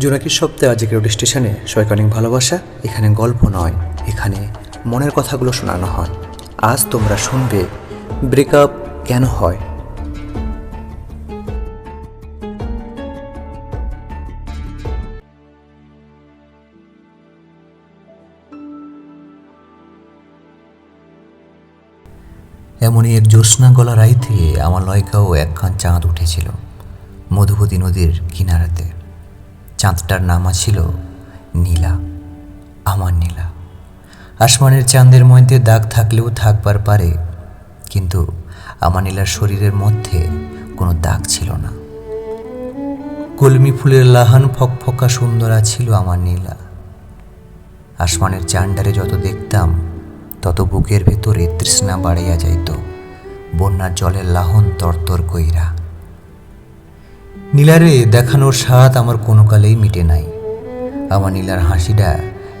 জোনাকির সপ্তাহে আজকে রেডিও স্টেশনে সবাইকে অনেক ভালোবাসা। এখানে গল্প নয়, এখানে মনের কথাগুলো শোনানো হয়। আজ তোমরা শুনবে, ব্রেকআপ কেন হয়? এমনই এক জ্যোৎস্না গলা রাইতে আমার লয়কাও একখান চাঁদ উঠেছিল মধুবতী নদীর কিনারাতে। চাঁদটার নাম ছিল নীলা, আমার নীলা। আসমানের চাঁদের মধ্যে দাগ থাকলেও থাকবার পারে, কিন্তু আমার নীলার শরীরের মধ্যে কোনো দাগ ছিল না। কলমি ফুলের লাহান ফকফকা সুন্দরা ছিল আমার নীলা। আসমানের চান্ডারে যত দেখতাম, তত বুকের ভেতরে তৃষ্ণা বাড়িয়া যাইত, বন্যার জলের লাহন তরতর কইরা। নীলারে দেখানোর স্বাদ আমার কোনো কালেই মিটে নাই। আমার নীলার হাসিটা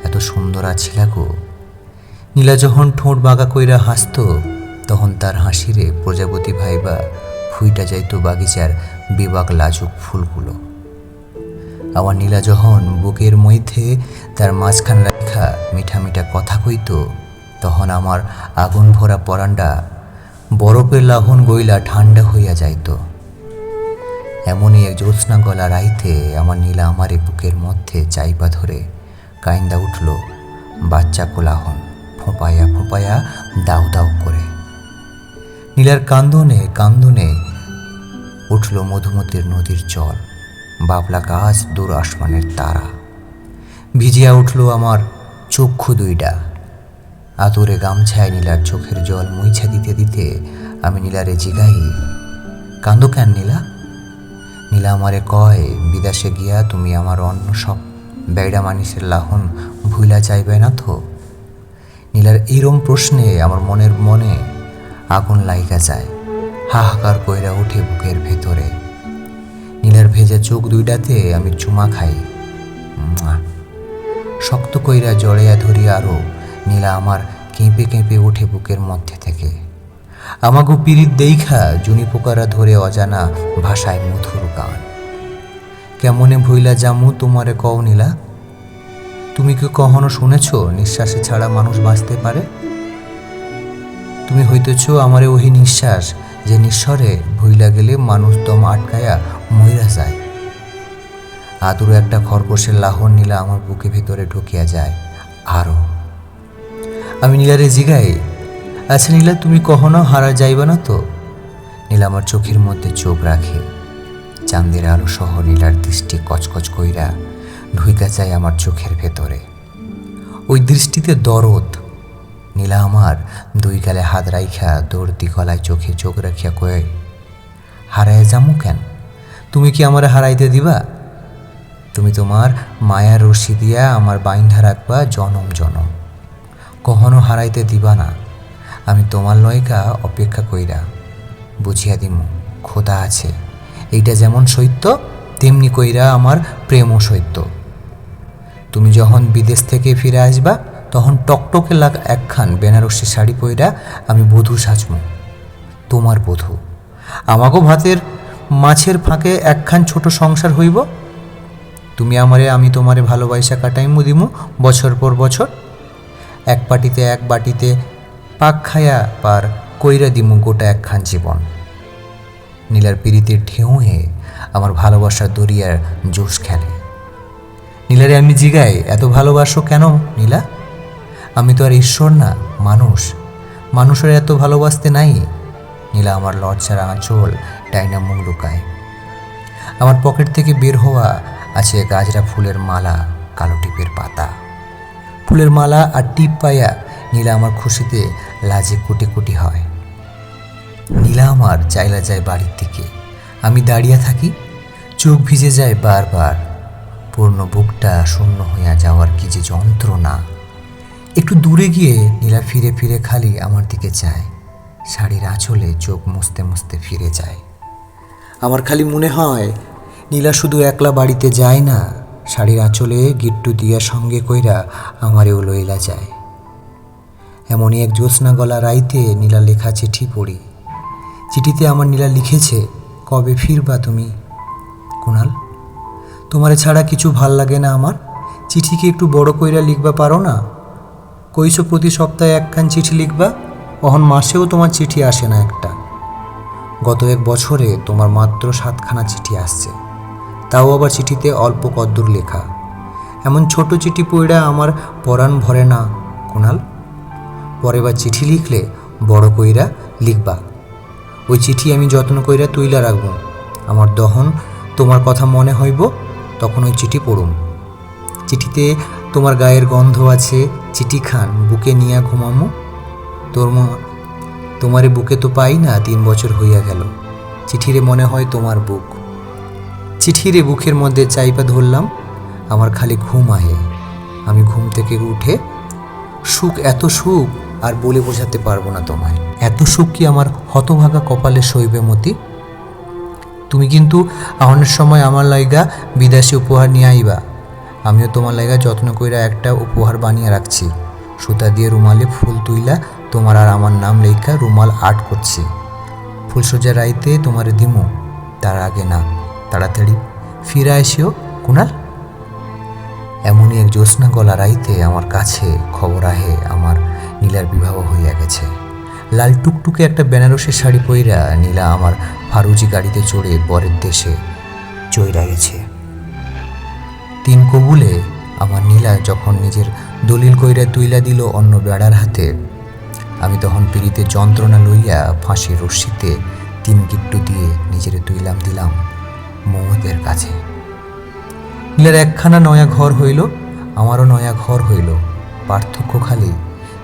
এত সুন্দর আছিল গো নীলা যখন ঠোঁট বাঁকা কইরা হাসত, তখন তার হাসিরে প্রজাপতি ভাইবা ফুইটা যাইত বাগিচার বিবাক লাজুক ফুলগুলো। আমার নীলা যখন বুকের মধ্যে তার মাঝখান রেখা মিঠা মিঠা কথা কইত, তখন আমার আগুন ভরা পরান্ডা বরফের লাহন গইলা ঠান্ডা হইয়া যাইত। এমনই এক জ্যোৎস্না গলা রাইতে আমার নীলা আমারে বুকের মধ্যে চাইপা ধরে। কাইন্দা উঠল, বাচ্চা কোলাহন ফোঁপায়া ফোঁপায়া দাউ দাউ করে। নীলার কান্দনে কান্দনে উঠল মধুমতির নদীর জল, বাবলা গাছ দূর আসমানের তারা। ভিজিয়া উঠল আমার চক্ষু দুইটা আদরে গামছায় নীলার চোখের জল মুইছা দিতে দিতে আমি নীলারে জিগাই, কান্দো কেন নীলা? নীলা আমারে কয়, বিদেশে গিয়া তুমি আমার অন্য সব বেড়া মানুষের লাহন ভুলা চাইবে না তো? নীলার এরম প্রশ্নে আমার মনের মনে আগুন লাইগা যায়, হাহাকার কইরা উঠে বুকের ভেতরে। নীলার ভেজা চোখ দুইটাতে আমি চুমা খাই। শক্ত কইরা জড়িয়া ধরিয়া আরও নীলা আমার কেঁপে কেঁপে ওঠে বুকের মধ্যে থেকে। আমাগো পিরিত দেইখা জুনি পোকারা ধরে অজানা ভাষায় মধুর গান। কেমনে ভইলা জামু তোমারে কও নীলা? তুমি কি কখনো শুনেছ নিঃশ্বাসে ছাড়া মানুষ বাঁচতে পারে? তুমি হইতেছ আমারে ওহি নিঃশ্বাস যে নিঃস্বরে ভইলা গেলে মানুষ দম আটকায়া মইরা যায়। আদুর একটা খরগোশের লাহন নীলা আমার বুকে ভেতরে ঢুকিয়া যায়। আরও আমি নীলারে জিগাই আচ্ছা নীলা, তুমি কখনো হারা যাইবা না তো? নীলা আমার চোখের মধ্যে চোখ রাখে। চাঁদের আলো সহ নীলার দৃষ্টি কচকচ কইরা ঢুইকা যায় আমার চোখের ভেতরে। ওই দৃষ্টিতে দরদ। নীলা আমার দুই গালে হাত রাইখা দৌড়তি গলায় চোখে চোখ রাখিয়া কয়ে, হারায় যামু কেন? তুমি কি আমারে হারাইতে দিবা? তুমি তোমার মায়ার রশি দিয়া আমার বাইন্ধা রাখবা জনম জনম। কখনো হারাইতে দিবা না। আমি তোমার লয়কা অপেক্ষা কইরা বুঝিয়া দিমু, খোদা আছে। এইটা যেমন সত্য, তেমনি কইরা আমার প্রেমও সত্য। তুমি যখন বিদেশ থেকে ফিরে আসবা, তখন টকটকে লাগ একখান বেনারসি শাড়ি পইরা আমি বধূ সাজমু, তোমার বধূ। আমাগো ভাতের মাছের ফাঁকে একখান ছোট সংসার হইব। তুমি আমারে, আমি তোমারে ভালোবাসা কাটাইমু দিমু বছর পর বছর। এক পাটিতে এক বাটিতে পাক খায়া পার কইরা দিমু গোটা একখান জীবন। নীলার পিড়িতে ঢেউয়ে আমার ভালোবাসার দরিয়ার জোশ খেলে। নীলারে আমি জিগাই, এত ভালোবাসো কেন নীলা? আমি তো আর ঈশ্বর না, মানুষ। মানুষের এত ভালোবাসতে নাই? নীলা আমার লজ্জার আঁচল ডাইনা মুখ লুকায়। আমার পকেট থেকে বের হওয়া আছে গাজরা ফুলের মালা, কালো টিপের পাতা। ফুলের মালা আর টিপ পাইয়া নীলা আমার খুশিতে লাজে কোটি কোটি হয়। নীলা আমার চাইলা যায় বাড়ির দিকে। আমি দাঁড়িয়ে থাকি, চোখ ভিজে যায় বারবার। পূর্ণ বুকটা শূন্য হইয়া যাওয়ার কি যে যন্ত্রণা। একটু দূরে গিয়ে নীলা ফিরে ফিরে খালি আমার দিকে চায়। শাড়ির আঁচলে চোখ মুছতে মুছতে ফিরে যায়। আমার খালি মনে হয়, নীলা শুধু একলা বাড়িতে যায় না, শাড়ির আঁচলে গিট্টু দিয়া সঙ্গে কইরা আমারেও লইলা যায়। এমনই এক জ্যোৎস্না গলা রাইতে নীলা লেখা চিঠি পড়ি। চিঠিতে আমার নীলা লিখেছে, কবে ফিরবা তুমি? কুণাল, তোমারে ছাড়া কিছু ভালো লাগে না আমার। চিঠি কি একটু বড় কইরা লিখবা পারো না? কইছো প্রতি সপ্তাহে একখান চিঠি লিখবা, অহন মাসেও তোমার চিঠি আসে না একটা। গত এক বছরে তোমার মাত্র সাতখানা চিঠি আসছে। তাও আবার চিঠিতে অল্প কদ্দুর লেখা। এমন ছোট চিঠি পইড়া আমার পরাণ ভরে না কুনাল পরে বা চিঠি লিখলে বড় কইরা লিখবা। ওই চিঠি আমি যত্ন কইরা তুইলা রাখব। আমার দহন তোমার কথা মনে হইব, তখন ওই চিঠি পড়ুম। চিঠিতে তোমার গায়ের গন্ধ আছে, চিঠি খান, বুকে নিয়া ঘুমামো। তোর তোমারে বুকে তো পাই না, তিন বছর হইয়া গেল। চিঠিরে মনে হয় তোমার বুক। চিঠিরে বুকের মধ্যে চাইপা ধরলাম, আমার খালি ঘুম আহে। আমি ঘুম থেকে উঠে সুখ, এত সুখ আর বলে বোঝাতে পারব না তোমায়। এত সুখ কি আমার হতভাগা কপালে সইবে মতি? তুমি কিন্তু আহনের সময় আমার লাইগা বিদেশি উপহার নিয়ে আইবা। আমিও তোমার লাইগা যত্ন কইরা একটা উপহার বানিয়ে রাখছি। সুতা দিয়ে রুমালে ফুল তুইলা তোমার আর আমার নাম লেখা রুমাল আর্ট করছি। ফুলসজ্জা রাইতে তোমার দিমু, তার আগে না, তাড়াতাড়ি ফিরে আসিও কুনাল। এমনই এক জ্যোৎস্না গলা রাইতে আমার কাছে খবর আহে আমার নীলার বিবাহ হইয়া গেছে। লাল টুকটুকে একটা বেনারসের শাড়ি পইরা নীলা আমার ফারুজি গাড়িতে চড়ে বরের দেশে চইরা গেছে। তিন কবুলে আমার নীলা যখন নিজের দলিল কইরা তুইলা দিল অন্য বেড়ার হাতে, আমি তখন পিড়িতে যন্ত্রণা লইয়া ফাঁসি রশ্মিতে তিন গিট্টু দিয়ে নিজের তুইলাম দিলাম মৌদের কাছে। নীলার একখানা নয়া ঘর হইল, আমারও নয়া ঘর হইল, পার্থক্য খালি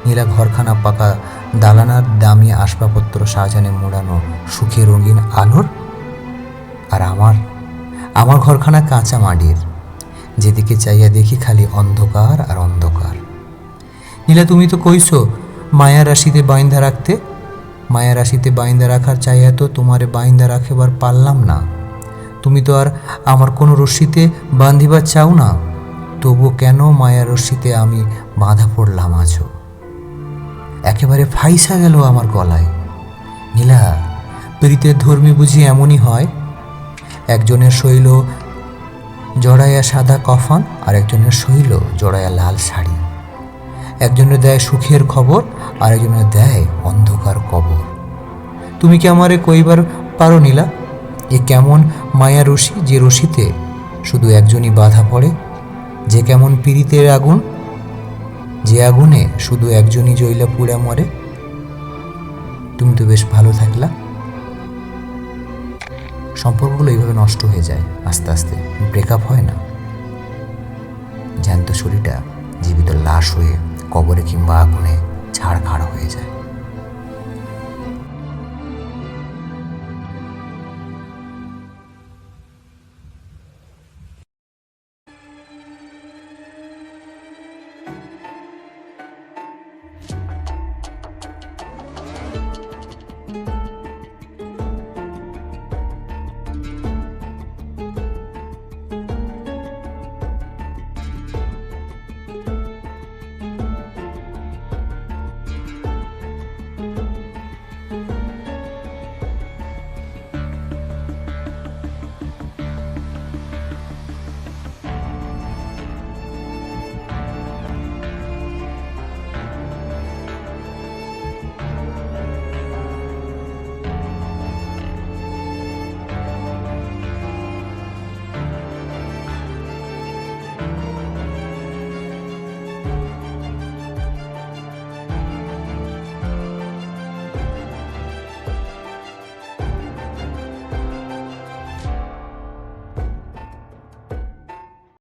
নীলা ঘরখানা পাকা দালানার দামি আসবাবপত্র সাজানে মোড়ানো সুখে রঙিন আলোর? আর আমার আমার ঘরখানা কাঁচা মাটির। যেদিকে চাইয়া দেখি খালি অন্ধকার আর অন্ধকার। নীলা, তুমি তো কইছো, মায়া রাশিতে বাইন্দা রাখতে। মায়া রাশিতে বাইন্দা রাখার চাইয়া তো তোমারে বাইন্দা রাখেবার পারলাম না। তুমি তো আর আমার কোনো রশ্মিতে বান্ধিবার চাও না। তবু কেন মায়া রশ্মিতে আমি বাঁধা পড়লাম আছো একেবারে ফাইসা গেল আমার গলায়। নীলা, প্রীতের ধর্মী বুঝি এমনই হয়? একজনের শৈল জড়াইয়া সাদা কফন, আর একজনের শৈল জড়াইয়া লাল শাড়ি। একজনের দেয় সুখের খবর, আর একজনের দেয় অন্ধকার কবর। তুমি কি আমারে কইবার পারো, নীলা? এ কেমন মায়া রশি যে রশিতে শুধু একজনই বাধা পড়ে, যে কেমন পীড়িতের আগুন যে আগুনে শুধু একজনই জইলা পুড়া মরে? তুমি তো বেশ ভালো থাকলা। সম্পর্কগুলো এইভাবে নষ্ট হয়ে যায়, আস্তে আস্তে। ব্রেকআপ হয় না। জ্যান্ত শরীরটা জীবিত লাশ হয়ে কবরে কিংবা আগুনে ছাড় খাড় হয়ে যায়।